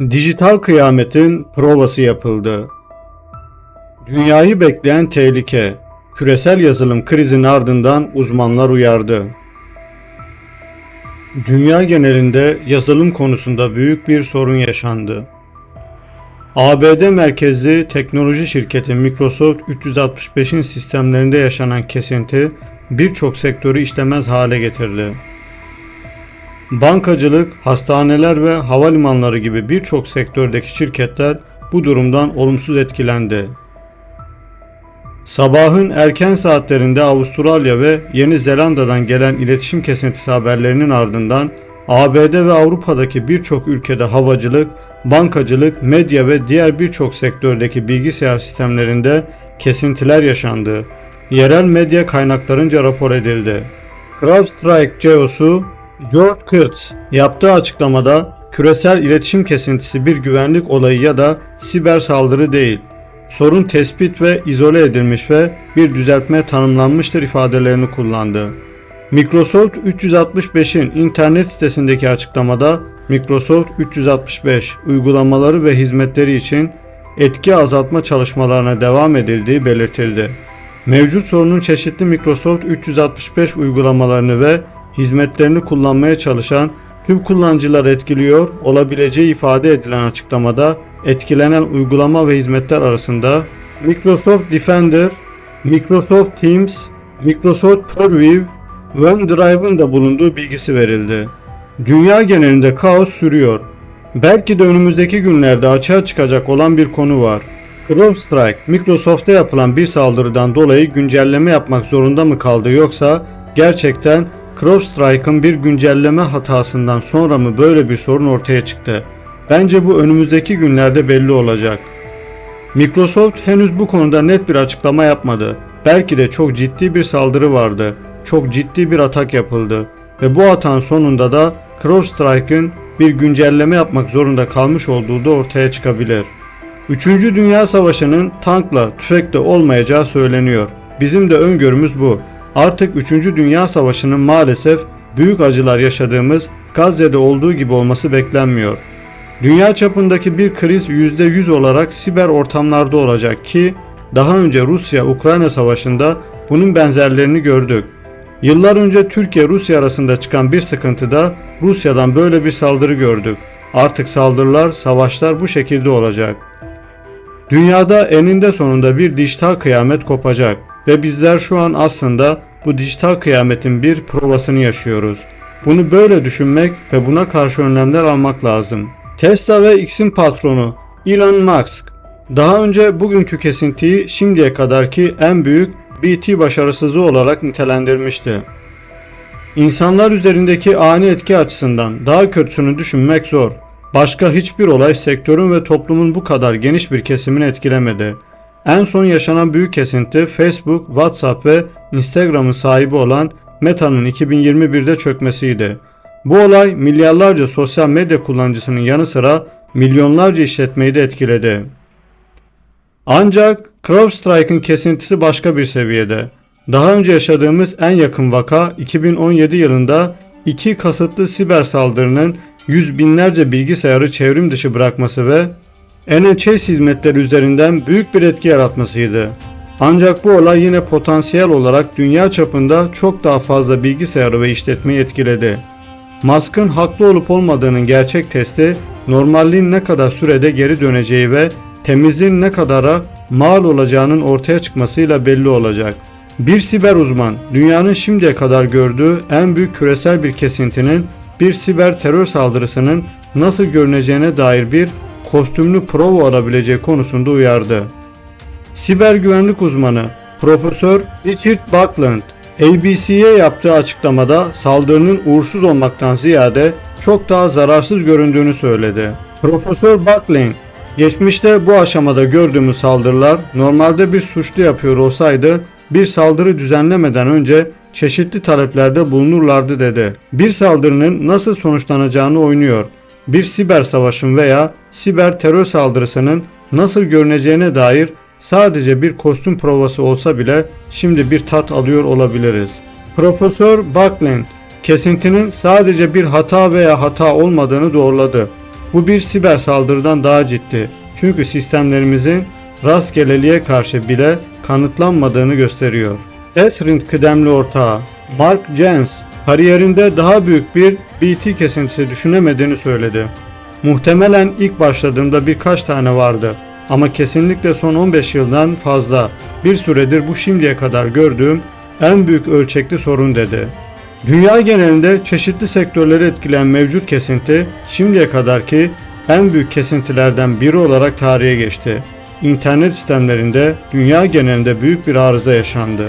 Dijital kıyametin provası yapıldı. Dünyayı bekleyen tehlike, küresel yazılım krizinin ardından uzmanlar uyardı. Dünya genelinde yazılım konusunda büyük bir sorun yaşandı. ABD merkezli teknoloji şirketi Microsoft 365'in sistemlerinde yaşanan kesinti birçok sektörü işlemez hale getirdi. Bankacılık, hastaneler ve havalimanları gibi birçok sektördeki şirketler bu durumdan olumsuz etkilendi. Sabahın erken saatlerinde Avustralya ve Yeni Zelanda'dan gelen iletişim kesintisi haberlerinin ardından ABD ve Avrupa'daki birçok ülkede havacılık, bankacılık, medya ve diğer birçok sektördeki bilgisayar sistemlerinde kesintiler yaşandı. Yerel medya kaynaklarınca rapor edildi. CrowdStrike CEO'su George Kurtz yaptığı açıklamada küresel iletişim kesintisi bir güvenlik olayı ya da siber saldırı değil. Sorun tespit ve izole edilmiş ve bir düzeltme tanımlanmıştır ifadelerini kullandı. Microsoft 365'in internet sitesindeki açıklamada Microsoft 365 uygulamaları ve hizmetleri için etki azaltma çalışmalarına devam edildiği belirtildi. Mevcut sorunun çeşitli Microsoft 365 uygulamalarını ve hizmetlerini kullanmaya çalışan tüm kullanıcılar etkiliyor olabileceği ifade edilen açıklamada etkilenen uygulama ve hizmetler arasında Microsoft Defender, Microsoft Teams, Microsoft Purview, OneDrive'ın da bulunduğu bilgisi verildi. Dünya genelinde kaos sürüyor. Belki de önümüzdeki günlerde açığa çıkacak olan bir konu var. CrowdStrike, Microsoft'a yapılan bir saldırıdan dolayı güncelleme yapmak zorunda mı kaldı yoksa gerçekten CrowdStrike'ın bir güncelleme hatasından sonra mı böyle bir sorun ortaya çıktı? Bence bu önümüzdeki günlerde belli olacak. Microsoft henüz bu konuda net bir açıklama yapmadı. Belki de çok ciddi bir saldırı vardı. Çok ciddi bir atak yapıldı ve bu atağın sonunda da CrowdStrike'ın bir güncelleme yapmak zorunda kalmış olduğu da ortaya çıkabilir. Üçüncü Dünya Savaşı'nın tankla, tüfekle olmayacağı söyleniyor. Bizim de öngörümüz bu. Artık 3. Dünya Savaşı'nın maalesef büyük acılar yaşadığımız Gazze'de olduğu gibi olması beklenmiyor. Dünya çapındaki bir kriz %100 olarak siber ortamlarda olacak ki daha önce Rusya-Ukrayna savaşında bunun benzerlerini gördük. Yıllar önce Türkiye-Rusya arasında çıkan bir sıkıntıda Rusya'dan böyle bir saldırı gördük. Artık saldırılar, savaşlar bu şekilde olacak. Dünyada eninde sonunda bir dijital kıyamet kopacak ve bizler şu an aslında bu dijital kıyametin bir provasını yaşıyoruz. Bunu böyle düşünmek ve buna karşı önlemler almak lazım. Tesla ve X'in patronu Elon Musk daha önce bugünkü kesintiyi şimdiye kadarki en büyük BT başarısızlığı olarak nitelendirmişti. İnsanlar üzerindeki ani etki açısından daha kötüsünü düşünmek zor. Başka hiçbir olay sektörün ve toplumun bu kadar geniş bir kesimini etkilemedi. En son yaşanan büyük kesinti Facebook, WhatsApp ve Instagram'ın sahibi olan Meta'nın 2021'de çökmesiydi. Bu olay milyarlarca sosyal medya kullanıcısının yanı sıra milyonlarca işletmeyi de etkiledi. Ancak CrowdStrike'ın kesintisi başka bir seviyede. Daha önce yaşadığımız en yakın vaka 2017 yılında iki kasıtlı siber saldırının yüz binlerce bilgisayarı çevrim dışı bırakması ve NHS hizmetleri üzerinden büyük bir etki yaratmasıydı. Ancak bu olay yine potansiyel olarak dünya çapında çok daha fazla bilgisayarı ve işletmeyi etkiledi. Musk'ın haklı olup olmadığının gerçek testi normalliğin ne kadar sürede geri döneceği ve temizliğin ne kadara mal olacağının ortaya çıkmasıyla belli olacak. Bir siber uzman, dünyanın şimdiye kadar gördüğü en büyük küresel bir kesintinin bir siber terör saldırısının nasıl görüneceğine dair bir kostümlü prova olabileceği konusunda uyardı. Siber güvenlik uzmanı Profesör Richard Buckland, ABC'ye yaptığı açıklamada saldırının uğursuz olmaktan ziyade çok daha zararsız göründüğünü söyledi. Profesör Buckland, geçmişte bu aşamada gördüğümüz saldırılar normalde bir suçlu yapıyor olsaydı bir saldırı düzenlemeden önce çeşitli taleplerde bulunurlardı dedi. Bir saldırının nasıl sonuçlanacağını oynuyor. Bir siber savaşın veya siber terör saldırısının nasıl görüneceğine dair sadece bir kostüm provası olsa bile şimdi bir tat alıyor olabiliriz. Profesör Buckland, kesintinin sadece bir hata veya hata olmadığını doğruladı. Bu bir siber saldırıdan daha ciddi. Çünkü sistemlerimizin rastgeleliğe karşı bile kanıtlanmadığını gösteriyor. Esrind kıdemli ortağı Mark Jens kariyerinde daha büyük bir BT kesintisi düşünemediğini söyledi. Muhtemelen ilk başladığımda birkaç tane vardı ama kesinlikle son 15 yıldan fazla bir süredir bu şimdiye kadar gördüğüm en büyük ölçekli sorun dedi. Dünya genelinde çeşitli sektörleri etkileyen mevcut kesinti şimdiye kadarki en büyük kesintilerden biri olarak tarihe geçti. İnternet sistemlerinde dünya genelinde büyük bir arıza yaşandı.